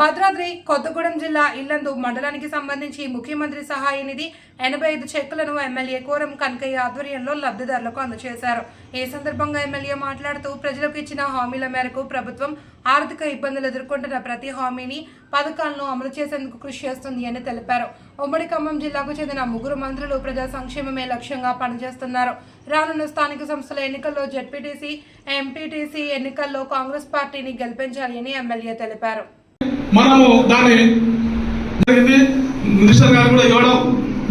భద్రాద్రి కొత్తగూడెం జిల్లా ఇల్లందు మండలానికి సంబంధించి ముఖ్యమంత్రి సహాయ నిధి ఎనభై ఐదు చెక్కులను ఎమ్మెల్యే కోరం కనకయ్య ఆధ్వర్యంలో లబ్ధిదారులకు అందజేశారు. ఈ సందర్భంగా ఎమ్మెల్యే మాట్లాడుతూ ప్రజలకు ఇచ్చిన హామీల మేరకు ప్రభుత్వం ఆర్థిక ఇబ్బందులు ఎదుర్కొంటున్న ప్రతి హామీని పథకాలను అమలు చేసేందుకు కృషి చేస్తుంది అని తెలిపారు. ఉమ్మడి ఖమ్మం జిల్లాకు చెందిన ముగ్గురు మంత్రులు ప్రజా సంక్షేమమే లక్ష్యంగా పనిచేస్తున్నారు. రానున్న స్థానిక సంస్థల ఎన్నికల్లో జెడ్పీటీసీ ఎంపీటీసీ ఎన్నికల్లో కాంగ్రెస్ పార్టీని గెలిపించాలి అని ఎమ్మెల్యే తెలిపారు. మనము దాన్ని జరిగింది. మినిస్టర్ గారు కూడా ఇవ్వడం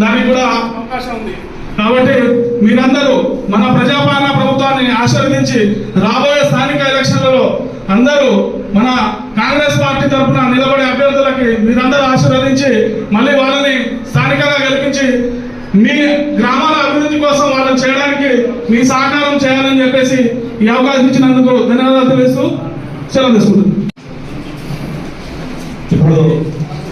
దానికి కూడా అవకాశం ఉంది. కాబట్టి మీరందరూ మన ప్రజాపాలన ప్రభుత్వాన్ని ఆశీర్వదించి రాబోయే స్థానిక ఎలక్షన్లలో అందరూ మన కాంగ్రెస్ పార్టీ తరఫున నిలబడే అభ్యర్థులకి మీరందరూ ఆశీర్వదించి మళ్ళీ వాళ్ళని స్థానికంగా గెలిపించి మీ గ్రామాల అభివృద్ధి కోసం వాళ్ళని చేయడానికి మీ సహకారం చేయాలని చెప్పేసి ఈ అవకాశం ఇచ్చినందుకు ధన్యవాదాలు తెలుస్తూ సెలవు తీసుకుంటున్నాను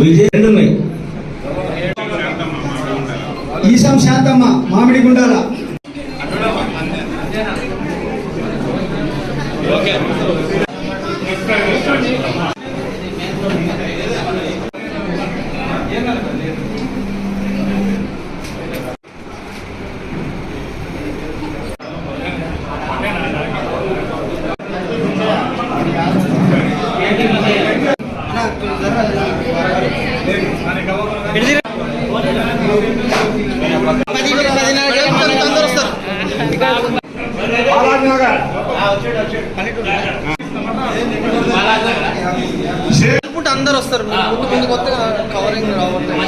విజయ్ రెండు ఉన్నాయి ఈశం శాంతమ్మ మామిడి గుండాల. ఓకే అనుకుంటే అందరు వస్తారు. ముందు ముందు కొత్తగా కవరింగ్ రావట్లేదు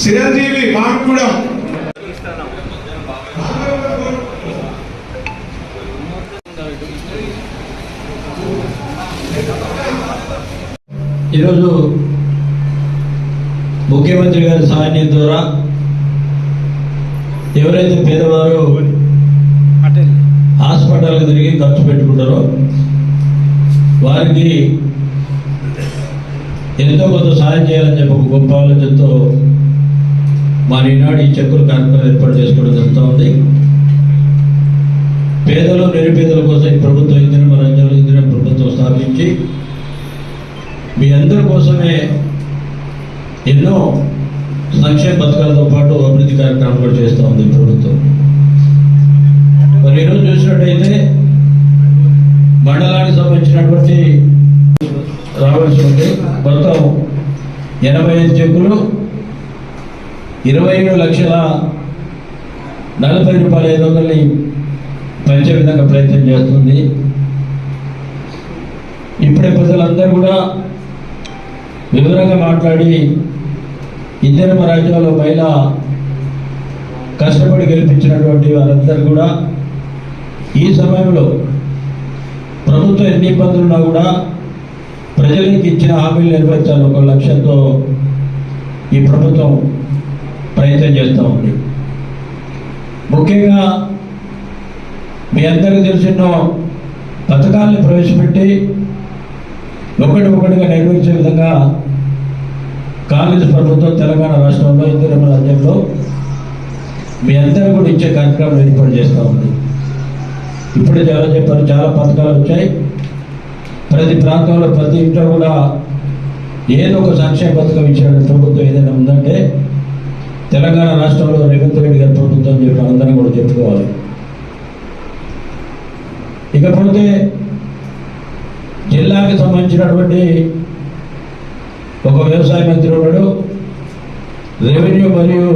చిరంజీవి మామిడిగూడెం ఈరోజు ముఖ్యమంత్రి గారి సహాయం ద్వారా ఎవరైతే పేదవారు హాస్పిటల్కి తిరిగి ఖర్చు పెట్టుకుంటారో వారికి ఎంతో కొంత సహాయం చేయాలని చెప్పి ఒక గొప్ప ఆలోచనతో మరి ఈనాడు ఈ చెక్కుల కార్యక్రమం ఏర్పాటు చేసుకోవడం జరుగుతూ ఉంది. పేదలు నిరుపేదల కోసం ప్రభుత్వం ఇందిన రంజాలు ఇందిన ప్రభుత్వం స్థాపించి మీ అందరి కోసమే ఎన్నో సంక్షేమ పథకాలతో పాటు అభివృద్ధి కార్యక్రమాలు కూడా చేస్తూ ఉంది ప్రభుత్వం. మరి ఈరోజు చూసినట్టయితే మండలానికి సంబంధించినటువంటి రావాల్సి ఉంది మొత్తం ఎనభై ఐదు చెక్కులు ఇరవై ఏడు లక్షల నలభై రూపాయల ఐదు వందలని పంచే విధంగా ప్రయత్నం చేస్తుంది. ఇప్పుడే ప్రజలందరూ కూడా వివరంగా మాట్లాడి ఇందిరమ్మ రాజ్యంలో మహిళ కష్టపడి గెలిపించినటువంటి వారందరూ కూడా ఈ సమయంలో ప్రభుత్వం ఎన్ని ఇబ్బందులు ఉన్నా కూడా ప్రజలకు ఇచ్చిన హామీలు నెరవేర్చాలి ఒక లక్ష్యంతో ఈ ప్రభుత్వం ప్రయత్నం చేస్తూ ఉంది. ముఖ్యంగా మీ అందరికీ తెలిసిన పథకాలను ప్రవేశపెట్టి ఒకటి ఒకటిగా నెరవేర్చే విధంగా కాంగ్రెస్ ప్రభుత్వం తెలంగాణ రాష్ట్రంలో ఇందిరమ్మ రాజ్యంలో మీ అందరూ కూడా ఇచ్చే కార్యక్రమం ఏర్పాటు చేస్తూ ఉంది. ఇప్పుడే చాలా చెప్పారు చాలా పథకాలు వచ్చాయి. ప్రతి ప్రాంతంలో ప్రతి ఇంట్లో కూడా ఏదో ఒక సంక్షేమ పథకం ఇచ్చిన ప్రభుత్వం ఏదైనా ఉందంటే తెలంగాణ రాష్ట్రంలో రేవంత్ రెడ్డి గారి ప్రభుత్వం చెప్పి అందరం కూడా చెప్పుకోవాలి. ఇకపోతే జిల్లాకి సంబంధించినటువంటి ఒక వ్యవసాయ మంత్రి ఉన్నాడు. రెవెన్యూ మరియు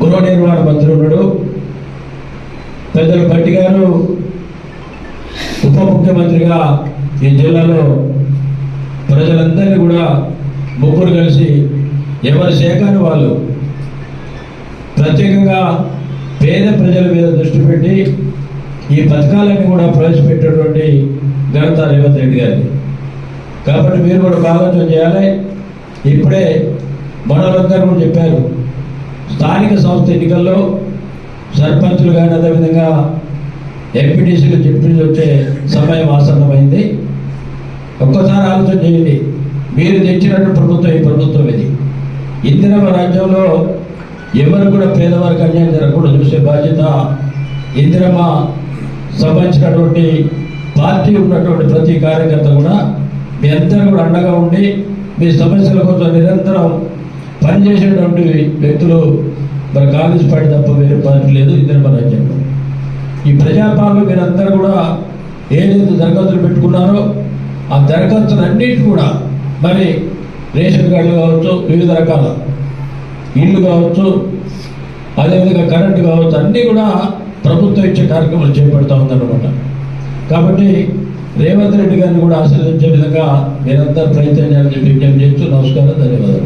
గృహ నిర్మాణ మంత్రి ఉన్నాడు. పెద్దలు భట్టి గారు ఉప ముఖ్యమంత్రిగా ఈ జిల్లాలో ప్రజలందరినీ కూడా ముగ్గురు కలిసి ఎవరి శాఖను వాళ్ళు ప్రత్యేకంగా పేద ప్రజల మీద దృష్టి పెట్టి ఈ పథకాలన్నీ కూడా ప్రవేశపెట్టేటువంటి ఘనత రేవంత్ రెడ్డి గారిది కాబట్టి మీరు కూడా ఆలోచన చేయాలి. ఇప్పుడే మనోరందరూ కూడా చెప్పారు స్థానిక సంస్థ ఎన్నికల్లో సర్పంచులు కానీ అదేవిధంగా ఎంపీటీసీలు జడ్పీలు వచ్చే సమయం ఆసన్నమైంది. ఒక్కసారి ఆలోచన చేయండి మీరు తెచ్చినట్టు ప్రభుత్వం ఈ ప్రభుత్వం ఇది. ఇందిరమ్మ రాజ్యంలో ఎవరు కూడా పేదవారికి అన్యాయం జరగకుండా చూసే బాధ్యత ఇందిరమ్మ సంబంధించినటువంటి పార్టీ ఉన్నటువంటి ప్రతి కార్యకర్త కూడా మీ అందరూ కూడా అండగా ఉండి మీ సమస్యల కోసం నిరంతరం పనిచేసేటువంటి వ్యక్తులు మరి కాంగ్రెస్ పార్టీ తప్ప వేరే పార్టీ లేదు ఇందిరమ్మ రాజ్యంలో ఈ ప్రజాపాలన మీరందరూ కూడా ఏదైతే దరఖాస్తులు పెట్టుకున్నారో ఆ దరఖాస్తులన్నిటి కూడా మరి రేషన్ కార్డులు కావచ్చు వివిధ రకాల ఇల్లు కావచ్చు అదేవిధంగా కరెంటు కావచ్చు అన్నీ కూడా ప్రభుత్వం ఇచ్చే కార్యక్రమాలు చేపడుతూ ఉందన్నమాట. కాబట్టి రేవంత్ రెడ్డి గారిని కూడా ఆశీర్వదించే విధంగా మీరంతా ప్రయత్నం చేయాలని విజ్ఞప్తి చేస్తూ నమస్కారం ధన్యవాదాలు.